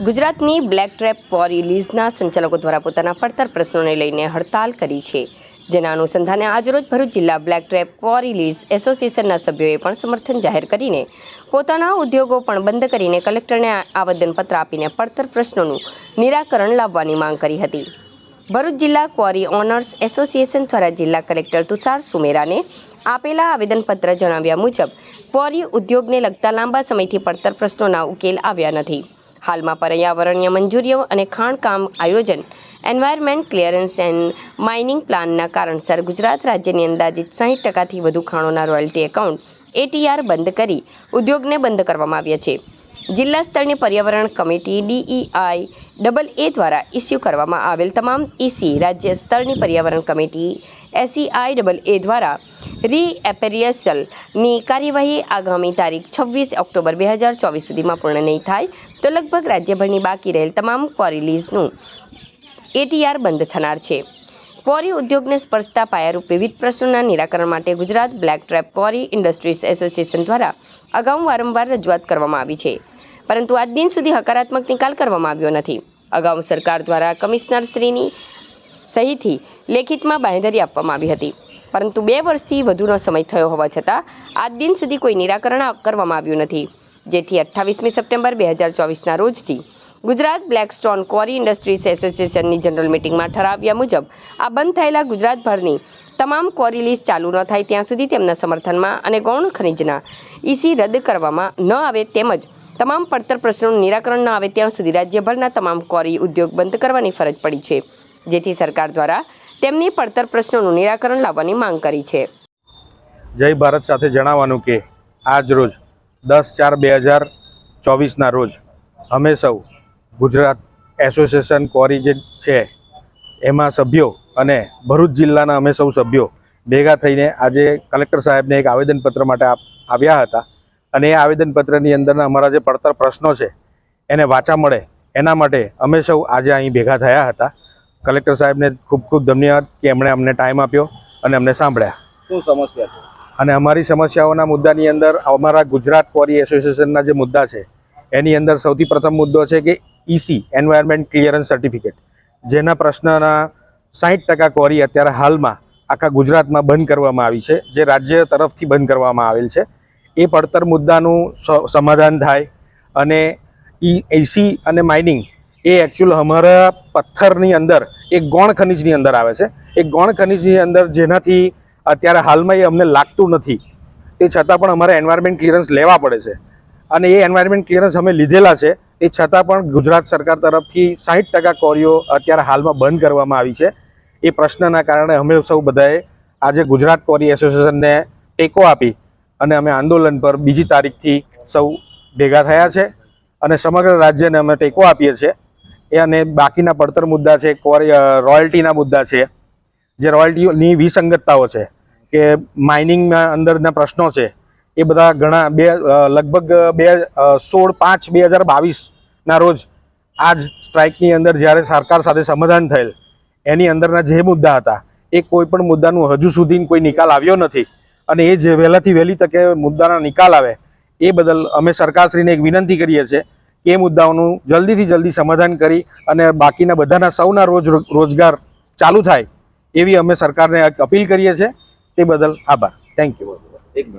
ગુજરાતની black trap quarry લીઝના સંચાલકો દ્વારા પોતાના પડતર પ્રશ્નોને લઈને હડતાલ કરી છે. જેના અનુસંધાને આજરોજ ભરૂચ જિલ્લા બ્લેક ટ્રેપ ક્વોરી લીઝ એસોસિએશનના સભ્યોએ પણ સમર્થન જાહેર કરીને પોતાના ઉદ્યોગો પણ બંધ કરીને કલેક્ટરને આવેદનપત્ર આપીને પડતર પ્રશ્નોનું નિરાકરણ લાવવાની માંગ કરી હતી. ભરૂચ જિલ્લા ક્વોરી ઓનર્સ એસોસિએશન દ્વારા જિલ્લા કલેક્ટર તુષાર સુમેરાને આપેલા આવેદનપત્ર જણાવ્યા મુજબ, ક્વોરી ઉદ્યોગને લગતા લાંબા સમયથી પડતર પ્રશ્નોના ઉકેલ આવ્યા નથી. હાલમાં પર્યાવરણીય મંજૂરીઓ અને ખાણકામ આયોજન એન્વાયરમેન્ટ ક્લિયરન્સ એન્ડ માઇનિંગ પ્લાનના કારણસર ગુજરાત રાજ્યની અંદાજિત સાહીઠ ટકાથી વધુ ખાણોના રોયલ્ટી એકાઉન્ટ એટીઆર બંધ કરી ઉદ્યોગને બંધ કરવામાં આવ્યા છે. જિલ્લા સ્તરની પર્યાવરણ કમિટી ડીઈઆઈ ડબલ એ દ્વારા ઇસ્યુ કરવામાં આવેલ તમામ ઇસી રાજ્ય સ્તરની પર્યાવરણ કમિટી એસઈઆઈ ડબલ એ દ્વારા રીએપેરિયસલની કાર્યવાહી આગામી તારીખ છવ્વીસ ઓક્ટોબર બે હજાર ચોવીસ સુધીમાં પૂર્ણ નહીં થાય તો લગભગ રાજ્યભરની બાકી રહેલ તમામ ક્વોરી લીઝનું એટીઆર બંધ થનાર છે. ક્વોરી ઉદ્યોગને સ્પર્શતા પાયારૂપ વિવિધ પ્રશ્નોના નિરાકરણ માટે Gujarat black trap quarry industries association દ્વારા અગાઉ વારંવાર રજૂઆત કરવામાં આવી છે. પરંતુ આજ દિન સુધી હકારાત્મક નિકાલ કરવામાં આવ્યો નથી. અગાઉ સરકાર દ્વારા કમિશનર શ્રીની સહીથી લેખિતમાં બાંહેધરી આપવામાં આવી હતી. પરંતુ બે વર્ષથી વધુનો સમય થયો હોવા છતાં આજ દિન સુધી કોઈ નિરાકરણ કરવામાં આવ્યું નથી. જેથી અઠ્ઠાવીસમી સપ્ટેમ્બર બે હજાર ચોવીસના રોજથી Gujarat black stone quarry industries એસોસિએશનની general મિટિંગમાં ઠરાવ્યા મુજબ આ બંધ થયેલા ગુજરાતભરની તમામ ક્વોરી લીઝ ચાલુ ન થાય ત્યાં સુધી તેમના સમર્થનમાં અને ગૌણ ખનિજના ઈસી રદ કરવામાં ન આવે તેમજ તમામ પડતર પ્રશ્નોનું નિરાકરણ ન આવે ત્યાં સુધી રાજ્યભરના તમામ ક્વોરી ઉદ્યોગ બંધ કરવાની ફરજ પડી છે, જેથી સરકાર દ્વારા તેમની પડતર પ્રશ્નોનું નિરાકરણ લાવવાની માંગ કરી છે. જય ભારત સાથે જણાવવાનું કે આજ રોજ દસ ચાર બે હજાર ચોવીસના રોજ અમે સૌ ગુજરાત એસોસિએશન કોરી જે છે, એમાં સભ્યો અને ભરૂચ જિલ્લાના અમે સૌ સભ્યો ભેગા થઈને આજે કલેક્ટર સાહેબને એક આવેદનપત્ર માટે આવ્યા હતા. અને એ આવેદનપત્રની અંદરના અમારા જે પડતર પ્રશ્નો છે, એને વાચા મળે એના માટે અમે સૌ આજે અહીં ભેગા થયા હતા. કલેક્ટર સાહેબને ખૂબ ખૂબ ધન્યવાદ કે એમણે અમને ટાઈમ આપ્યો અને અમને સાંભળ્યા. શું સમસ્યા છે? અને અમારી સમસ્યાઓના મુદ્દાની અંદર અમારા ગુજરાત ક્વોરી એસોસિએશનના જે મુદ્દા છે, એની અંદર સૌથી પ્રથમ મુદ્દો છે કે ઈસી એન્વાયરમેન્ટ ક્લિયરન્સ સર્ટિફિકેટ જેના પ્રશ્નના સાહીઠ ટકા ક્વોરી અત્યારે હાલમાં આખા ગુજરાતમાં બંધ કરવામાં આવી છે, જે રાજ્ય તરફથી બંધ કરવામાં આવેલ છે. એ પડતર મુદ્દાનું સમાધાન થાય અને ઈ એસી અને માઇનિંગ એ એકચ્યુઅલ અમારા પથ્થરની અંદર એક ગૌણ ખનિજની અંદર આવે છે. એ ગૌણ ખનિજની અંદર જેનાથી અત્યારે હાલમાં એ અમને લાગતું નથી. તે છતાં પણ અમારે એન્વાયરમેન્ટ ક્લિયરન્સ લેવા પડે છે. અને એ એન્વાયરમેન્ટ ક્લિયરન્સ અમે લીધેલા છે. એ છતાં પણ ગુજરાત સરકાર તરફથી સાહીઠ ટકા કોરીઓ અત્યારે હાલમાં બંધ કરવામાં આવી છે. એ પ્રશ્નના કારણે અમે સૌ બધાએ આજે ગુજરાત કોરી એસોસિએશનને ટેકો આપી અને અમે આંદોલન પર બીજી તારીખથી સૌ ભેગા થયા છે અને સમગ્ર રાજ્યને અમે ટેકો આપીએ છીએ. એ અને બાકીના પડતર મુદ્દા છે, કોરી રોયલ્ટીના મુદ્દા છે. જે રોયલ્ટીની વિસંગતતાઓ છે, કે માઇનિંગના અંદરના પ્રશ્નો છે, એ બધા ઘણા બે લગભગ બે સોળ પાંચ બે હજાર બાવીસના રોજ આ જ સ્ટ્રાઇકની અંદર જ્યારે સરકાર સાથે સમાધાન થયેલ, એની અંદરના જે મુદ્દા હતા, એ કોઈ પણ મુદ્દાનું હજુ સુધી કોઈ નિકાલ આવ્યો નથી. અને એ જે વહેલાથી વહેલી તકે મુદ્દાના નિકાલ આવે, એ બદલ અમે સરકારશ્રીને એક વિનંતી કરીએ છીએ કે એ મુદ્દાઓનું જલ્દીથી જલ્દી સમાધાન કરી અને બાકીના બધાના સૌના રોજ રોજગાર ચાલુ થાય એવી અમે સરકારને અપીલ કરીએ છીએ. તે બદલ આભાર. થેન્ક યુ એક